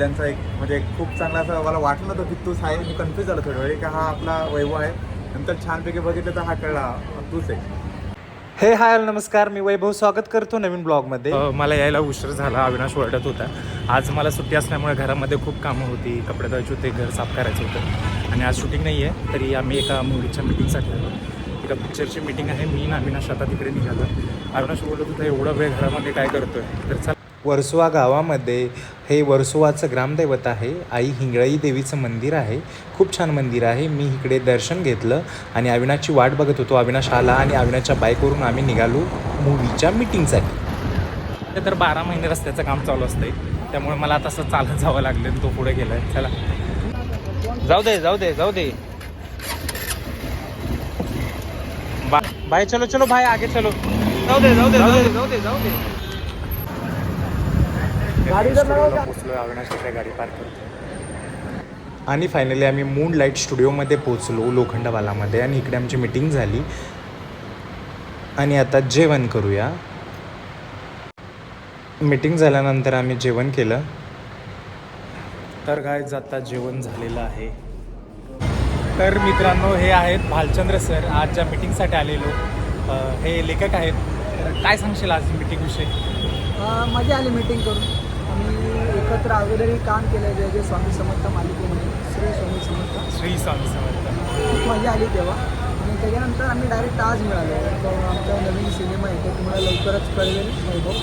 त्यांचा एक म्हणजे खूप चांगला असं मला वाटलं नव्हतं की तूच आहे मी कन्फ्यूज झालो थोडं. वेळ का हा आपला वैभव आहे. नंतर छानपैकी बघितलं तर हा कळला. तूच आहे. हे हाय नमस्कार. मी वैभव स्वागत करतो नवीन ब्लॉगमध्ये. मला यायला उशीर झाला. अविनाश ओरडत होता. आज मला सुट्टी असल्यामुळे घरामध्ये खूप कामं होती. कपडे धुवायचे होते घर साफ करायचं होतं. आणि आज शूटिंग नाही आहे तरी आम्ही एका मूवीच्या मिटिंगसाठी आलो. एका पिक्चरची मिटिंग आहे. मी आणि अविनाश आता तिकडे निघालो. अविनाश बोलत होता एवढा वेळ घरामध्ये काय करतोय? तर चल. वर्सुवा गावामध्ये हे वर्सुवाचं ग्रामदैवत आहे. आई हिंगळाई देवीचं मंदिर आहे. खूप छान मंदिर आहे. मी इकडे दर्शन घेतलं आणि अविनाशची वाट बघत होतो. अविनाश आला आणि अविनाशच्या बाईकवरून आम्ही निघालो. मूवीच्या मिटिंगसाठी तर बारा महिने रस्त्याचं काम चालू असतंय. त्यामुळे मला आता असं चालत जावं लागलं तो पुढे गेलाय. चला. जाऊ दे जाऊ दे जाऊ दे. बाय चलो चलो भाई आगे चलो. जाऊ दे जाऊ दे जाऊ दे जाऊ दे जाऊ दे. पोचलो अविनाश तिकडे गाडी पार्क करतो आणि फायनली आम्ही मून लाइट स्टुडिओमध्ये पोचलो लोखंडवालामध्ये. आणि इकडे आमची मिटिंग झाली. आणि आता जेवण करूया. मिटिंग झाल्यानंतर आम्ही जेवण केलं. तर काय आता जेवण झालेलं आहे. तर मित्रांनो हे आहेत भालचंद्र सर आज ज्या मिटिंगसाठी आलेलो हे लेखक आहेत. तर काय सांगशील आज मिटिंगविषयी अ, मजा आली मीटिंग करून. आम्ही एकत्र अगोदरही काम केलं जे जे स्वामी समर्थ मालिकेमध्ये श्री स्वामी समर्थ. श्री स्वामी समर्थ. खूप मजा आली तेव्हा. आणि त्याच्यानंतर आम्ही डायरेक्ट आज मिळालो. आमचा नवीन सिनेमा आहे तो तुम्हाला लवकरच कळवेल वैभव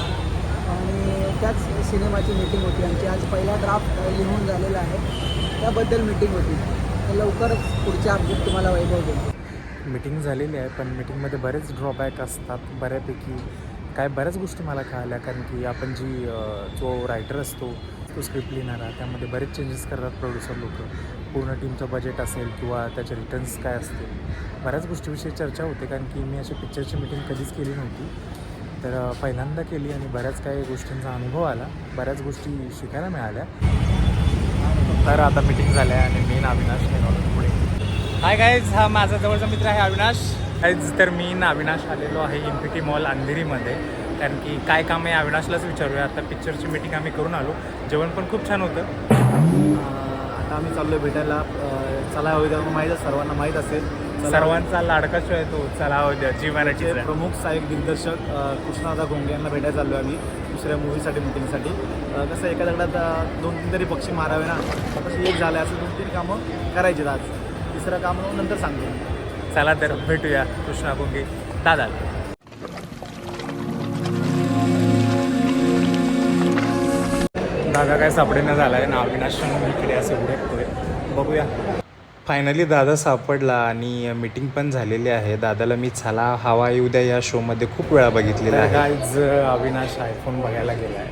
आणि त्याच सिनेमाची मीटिंग होती आमची. आज पहिला ड्राफ्ट लिहून झालेला आहे. त्याबद्दल मीटिंग होती. तर लवकरच पुढच्या अपडेट तुम्हाला वैभव देईल मीटिंग झालेली आहे पण मीटिंगमध्ये बरेच ड्रॉबॅक असतात बऱ्यापैकी काय बऱ्याच गोष्टी मला कळाल्या. कारण की आपण जी जो रायटर असतो तो स्क्रिप्ट लिहिणारा त्यामध्ये बरेच चेंजेस करतात प्रोड्युसर लोक. पूर्ण टीमचं बजेट असेल किंवा त्याचे रिटर्न्स काय असतील. बऱ्याच गोष्टीविषयी चर्चा होते. कारण की मी अशी पिक्चरची मीटिंग कधीच केली नव्हती. तर पहिल्यांदा केली आणि बऱ्याच काही गोष्टींचा अनुभव आला. बऱ्याच गोष्टी शिकायला मिळाल्या. तर आता मीटिंग झाल्या आणि मेन ना अविनाश पुढे. हाय गाईज हा माझा जवळचा मित्र आहे अविनाश. गाईज तर मी ना अविनाश आलेलो आहे इन्फिटी मॉल अंधेरीमध्ये. कारण की काय काम आहे अविनाशलाच विचारूया. आता पिक्चरची मीटिंग आम्ही करून आलो. जेवण पण खूप छान होतं. आता आम्ही चाललोय भेटायला. चला हवी त्यामुळे माहीत आहे सर्वांना माहीत असेल. सर्वांचा लाडका शो आहे तो चला द्या जी चे मराठीचा प्रमुख सहाय्यक दिग्दर्शक कृष्णादा घोंगे यांना भेटायला चाललो आम्ही दुसऱ्या मूवीसाठी मिटिंगसाठी कसं एका दगडात दोन तीन तरी पक्षी मारावे ना. तशी एक झालं असं दोन तीन कामं करायची आज. तिसरं काम नंतर सांगतो. चला तर भेटूया कृष्णा भोंगे दादा. दादा काय सापडेना झालाय? ना अविनाश इकडे असं उडकतोय. बघूया. फायनली दादा सापडला आणि मीटिंग पण झालेली आहे. दादाला मी चला हवा येऊ द्या या शोमध्ये खूप वेळा बघितलेला आहे. गाईज अविनाश आयफोन बघायला गेला आहे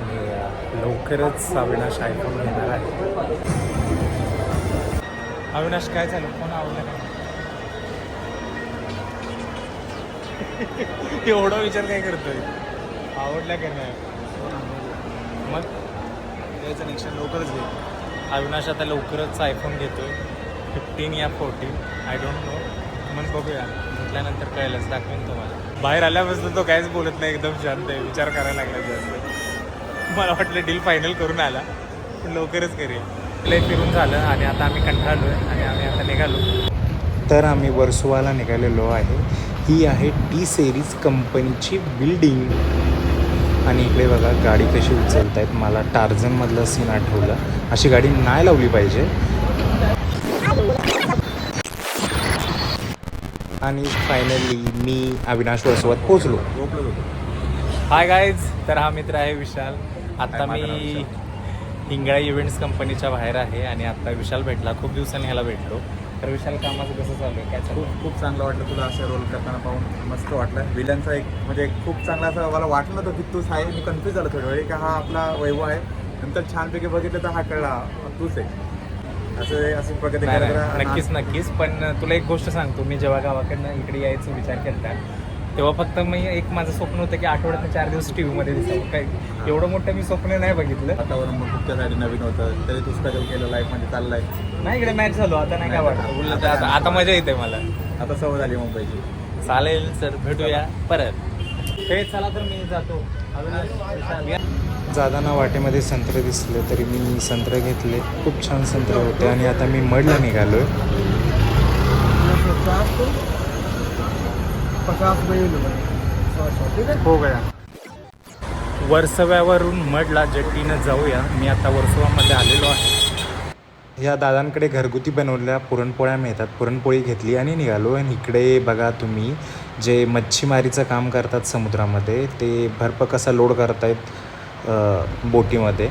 आणि लवकरच अविनाश आयफोन घेणार आहे. अविनाश काय झालं? फोन आवडला एवढा विचार काय करतोय? आवडला का नाही? मग? त्याचं नेक्स्ट लवकरच घे. अविनाश आता लवकरच आयफोन घेतोय. फिफ्टीन या फोर्टीन आय डोंट नो मग बघूया. म्हटल्यानंतर कळेलच. दाखवेन तुम्हाला. बाहेर आल्यापासून तो काहीच बोलत नाही. एकदम शांत आहे. विचार करायला लागला जास्त. मला वाटलं डील फायनल करून आला. पण लवकरच करेल. लय फिरून झालं आणि आता आम्ही कंटाळलो आहे आणि आम्ही आता निघालो. तर आम्ही वर्सोवाला निघालेलो आहे. ही आहे टी सेरीज कंपनीची बिल्डिंग आणि इकडे बघा गाडी कशी उचलत आहेत मला टार्झनमधलं सीन आठवलं. अशी गाडी नाही लावली पाहिजे. आणि फायनली मी अविनाश वर्सोवात पोचलो हाय गाईज तर हा मित्र आहे विशाल. आता मी. हिंगळा इव्हेंट्स कंपनीच्या बाहेर आहे आणि आता विशाल भेटला. खूप दिवसांनी ह्याला भेटलो. तर विशाल कामाचं कसं चालू आहे? काय खूप खूप चांगलं वाटलं तुला असं रोल करताना पाहून. मस्त वाटलं. विलनचा एक म्हणजे खूप चांगला असं मला वाटलं नव्हतं की तूच आहे. मी कन्फ्यूज झालो थोड्या वेळी का हा आपला वैभव आहे. नंतर छानपैकी बघितलं तर हा कळला. तूच आहे. असं असं प्रगती. नक्कीच नक्कीच. पण तुला एक गोष्ट सांगतो. मी जेव्हा गावाकडनं इकडे यायचा विचार केला तेव्हा फक्त मी एक माझं स्वप्न होतं की आठवड्यात चार दिवस टी व्हीमध्ये दिसावं. काय एवढं मोठं मी स्वप्न नाही बघितलं. वातावरण मग तुमच्यासाठी नवीन होतं. तरी तू स्ट्रगल केलं लाईफमध्ये चाललाय. नाही इकडे मॅच झालो. आता नाही काय वाटत? उलट आता आता मजा येते मला. आता सवय झाली मुंबईची. चालेल सर. भेटूया परत. हे चला तर मी जातो. जाताना वाटेमध्ये संत्रे दिसले तरी मी संत्रे घेतले. खूप छान संत्रे होते आणि आता मी मडला निघालो आहे पचास को पचास है गया. वर्सव्यावरून मडला जेट्टीनं जाऊया. मी आता वर्सोवामध्ये आलेलो आहे. या दादांकडे घरगुती बनवलेल्या पुरणपोळ्या मिळतात. पुरणपोळी घेतली आणि निघालो. आणि इकडे बघा तुम्ही जे मच्छीमारीचं काम करतात समुद्रामध्ये ते भरप कसा लोड करतायत बोटीमध्ये.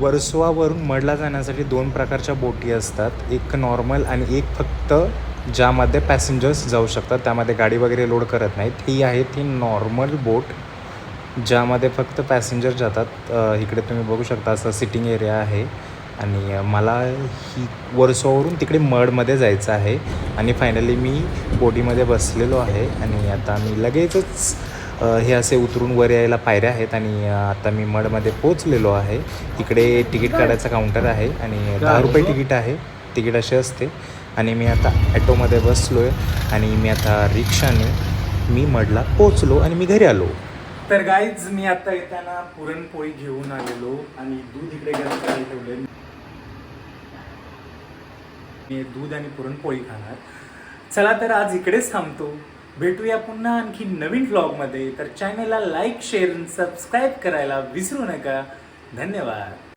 वर्सोवावरून मडला जाण्यासाठी दोन प्रकारच्या बोटी असतात. एक नॉर्मल आणि एक फक्त ज्यामध्ये पॅसेंजर्स जाऊ शकतात. त्यामध्ये गाडी वगैरे लोड करत नाहीत. ही आहे ती नॉर्मल बोट ज्यामध्ये फक्त पॅसेंजर जातात. इकडे तुम्ही बघू शकता असं सिटिंग एरिया आहे. आणि मला ही वर्सोवरून तिकडे मडमध्ये जायचं आहे. आणि फायनली मी बोटीमध्ये बसलेलो आहे. आणि आता मी लगेचच हे असे उतरून वर यायला पायऱ्या आहेत. आणि आता मी मडमध्ये पोचलेलो आहे. इकडे तिकीट काढायचं काउंटर आहे. आणि दहा रुपये तिकीट आहे. तिकीट असे असते. आणि मी आता ॲटोमध्ये बसलो आहे आणि मी आता रिक्षाने मी मडला पोचलो आणि मी घरी आलो. तर गाईज मी आता येताना पुरणपोळी घेऊन आलेलो आणि दूध इकडे ठेवले मी दूध आणि पुरणपोळी खाणार. चला तर आज इकडेच थांबतो. भेटूया पुन्हा आणखी नवीन ब्लॉगमध्ये तर चॅनलला लाईक शेअर सबस्क्राईब करायला विसरू नका. धन्यवाद.